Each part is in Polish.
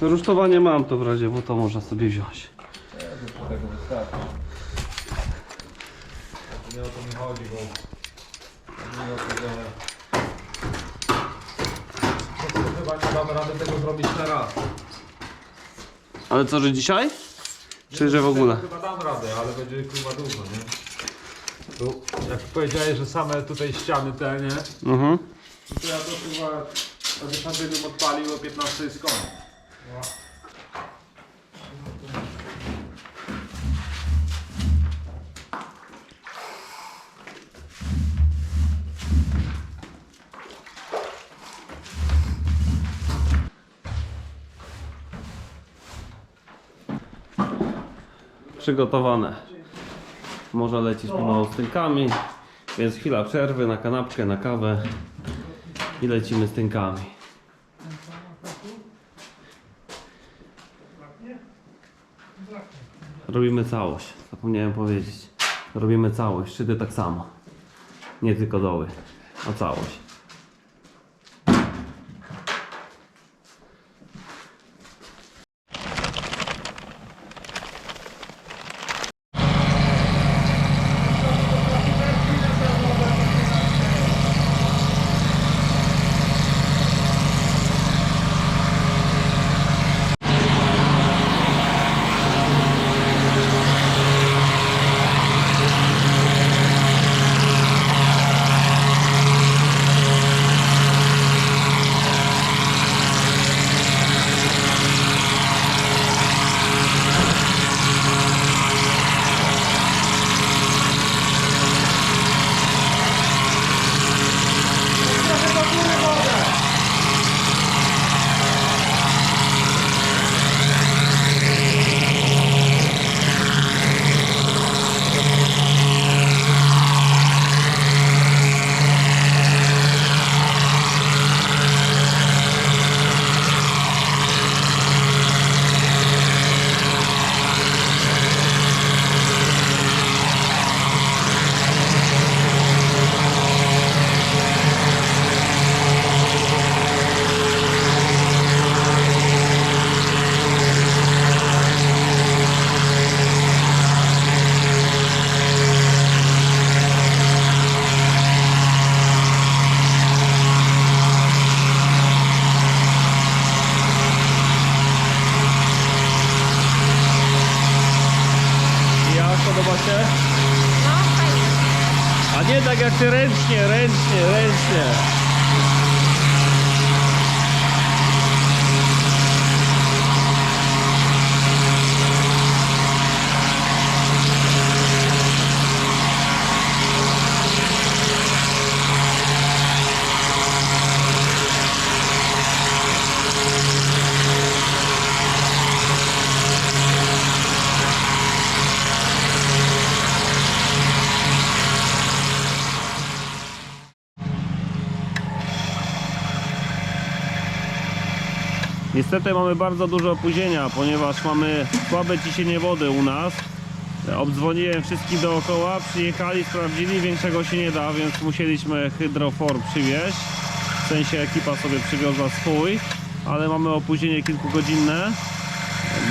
Rusztowanie mam to w razie, bo to można sobie wziąć. Tego wystarczy. Nie o to mi chodzi, bo nie o to, że... Po prostu chyba nie damy rady tego zrobić na raz. Ale co, że dzisiaj? Czy że w ogóle? Chyba dam radę, ale będzie chyba dużo, nie? Tu, jak powiedziałeś, że same tutaj ściany te, nie? Mhm. No to ja to chyba o 10 bym odpalił, o 15 jest koniec. Przygotowane. Może lecieć pomału z tynkami, więc chwila przerwy na kanapkę, na kawę i lecimy z tynkami. Robimy całość, zapomniałem powiedzieć. Robimy całość, szczyty tak samo. Nie tylko doły, a całość. Jak podoba się? A nie tak jak ty ręcznie, ręcznie, ręcznie. Niestety mamy bardzo duże opóźnienia, ponieważ mamy słabe ciśnienie wody u nas. Obdzwoniłem wszystkich dookoła, przyjechali, sprawdzili, większego się nie da, więc musieliśmy hydrofor przywieźć. W sensie ekipa sobie przywiozła swój, ale mamy opóźnienie kilkugodzinne,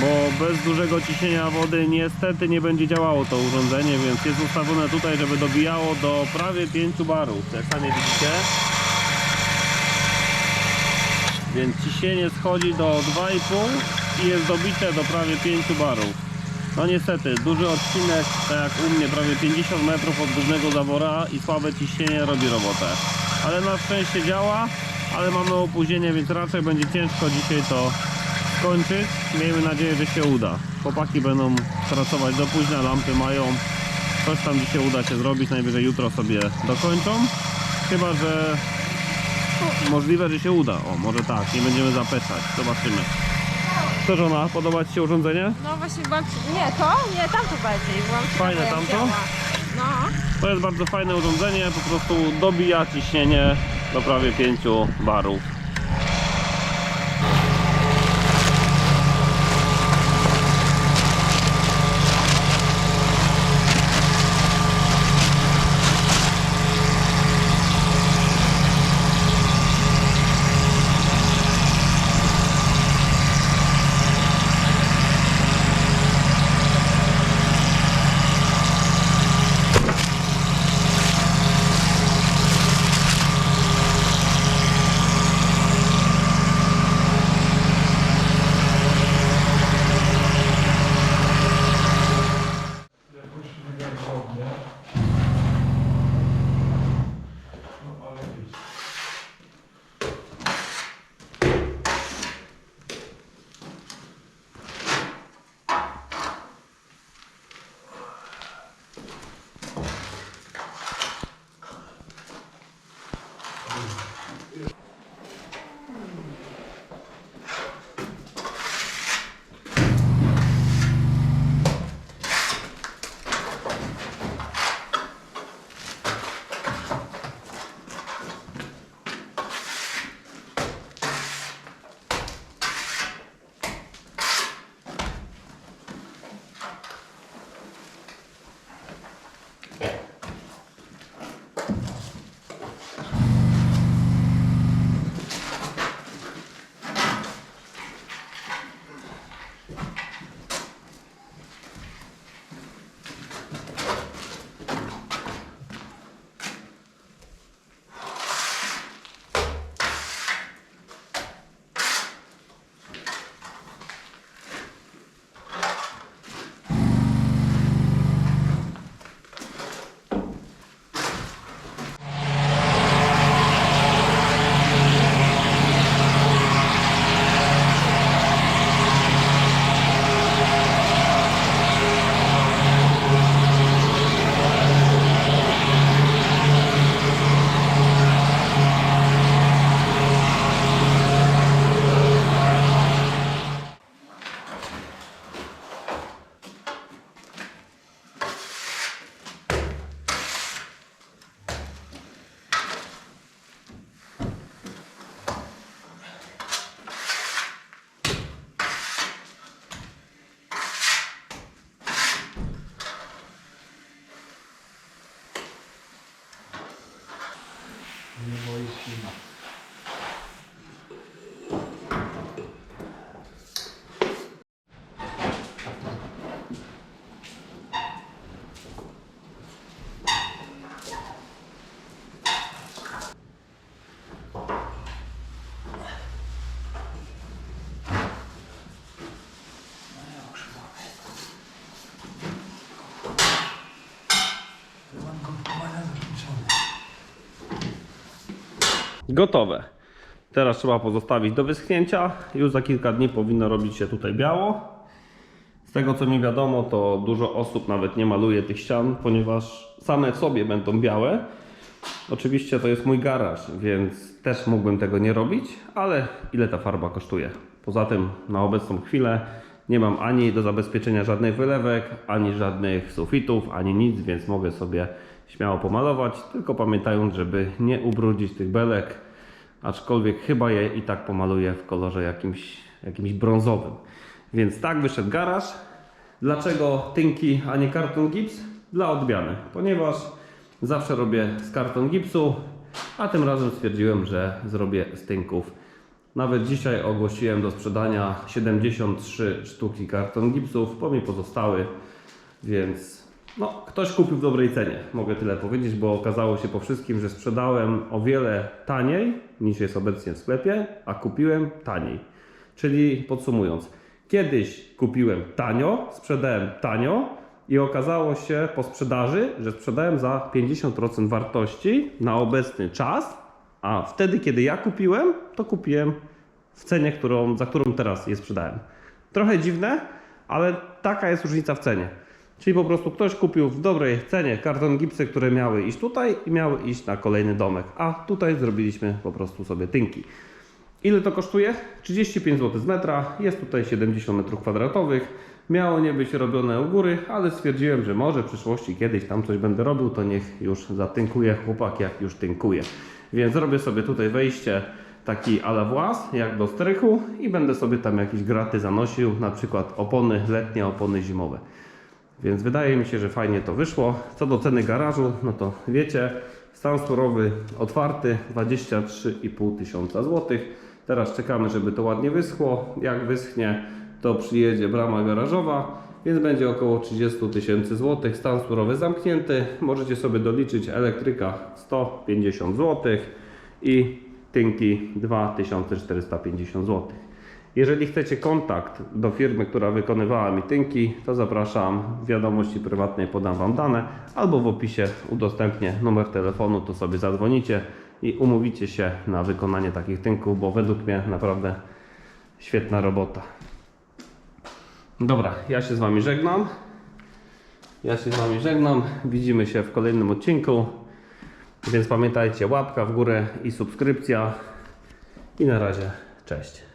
bo bez dużego ciśnienia wody niestety nie będzie działało to urządzenie, więc jest ustawione tutaj, żeby dobijało do prawie 5 barów, jak sami widzicie. Więc ciśnienie schodzi do 2,5 i jest dobite do prawie 5 barów. No niestety, duży odcinek, tak jak u mnie, prawie 50 metrów od głównego zawora i słabe ciśnienie robi robotę. Ale na szczęście działa, ale mamy opóźnienie, więc raczej będzie ciężko dzisiaj to skończyć. Miejmy nadzieję, że się uda. Chłopaki będą pracować do późna, lampy mają. Coś tam dzisiaj uda się zrobić, najwyżej jutro sobie dokończą. Chyba, że Możliwe, że się uda. O, może tak, nie będziemy zapeszać. Zobaczymy. Co żona, podoba Ci się urządzenie? No właśnie byłam... przy- Nie, to? Nie, tamto bardziej. Byłam ciekawa, Fajne jak tamto? działa. No. To jest bardzo fajne urządzenie, po prostu dobija ciśnienie do prawie 5 barów. Elohim. Gotowe. Teraz trzeba pozostawić do wyschnięcia. Już za kilka dni powinno robić się tutaj biało. Z tego co mi wiadomo, to dużo osób nawet nie maluje tych ścian, ponieważ same w sobie będą białe. Oczywiście to jest mój garaż, więc też mógłbym tego nie robić, ale ile ta farba kosztuje? Poza tym na obecną chwilę nie mam ani do zabezpieczenia żadnych wylewek, ani żadnych sufitów, ani nic, więc mogę sobie śmiało pomalować, tylko pamiętając, żeby nie ubrudzić tych belek, aczkolwiek chyba je i tak pomaluję w kolorze jakimś, jakimś brązowym. Więc tak wyszedł garaż. Dlaczego tynki, a nie karton gips? Dla odmiany, ponieważ zawsze robię z karton gipsu, a tym razem stwierdziłem, że zrobię z tynków. Nawet dzisiaj ogłosiłem do sprzedania 73 sztuki karton gipsów, bo mi pozostały, więc no, ktoś kupił w dobrej cenie, mogę tyle powiedzieć, bo okazało się po wszystkim, że sprzedałem o wiele taniej niż jest obecnie w sklepie, a kupiłem taniej. Czyli podsumując, kiedyś kupiłem tanio, sprzedałem tanio i okazało się po sprzedaży, że sprzedałem za 50% wartości na obecny czas, a wtedy, kiedy ja kupiłem, to kupiłem w cenie, którą, za którą teraz je sprzedałem. Trochę dziwne, ale taka jest różnica w cenie. Czyli po prostu ktoś kupił w dobrej cenie karton gipsy, które miały iść tutaj i miały iść na kolejny domek, a tutaj zrobiliśmy po prostu sobie tynki. Ile to kosztuje? 35 zł z metra, jest tutaj 70 m2. Miało nie być robione u góry, ale stwierdziłem, że może w przyszłości kiedyś tam coś będę robił, to niech już zatynkuje chłopak, jak już tynkuje. Więc zrobię sobie tutaj wejście taki ala włas, jak do strychu i będę sobie tam jakieś graty zanosił, na przykład opony letnie, opony zimowe. Więc wydaje mi się, że fajnie to wyszło. Co do ceny garażu, no to wiecie, stan surowy otwarty 23,5 tysiąca złotych. Teraz czekamy, żeby to ładnie wyschło. Jak wyschnie, to przyjedzie brama garażowa, więc będzie około 30 tysięcy złotych. Stan surowy zamknięty. Możecie sobie doliczyć elektryka 150 złotych i tynki 2450 złotych. Jeżeli chcecie kontakt do firmy, która wykonywała mi tynki, to zapraszam. W wiadomości prywatnej podam Wam dane, albo w opisie udostępnię numer telefonu, to sobie zadzwonicie i umówicie się na wykonanie takich tynków, bo według mnie naprawdę świetna robota. Dobra, ja się z Wami żegnam. Ja się z Wami żegnam. Widzimy się w kolejnym odcinku. Więc pamiętajcie, łapka w górę i subskrypcja. I na razie, cześć.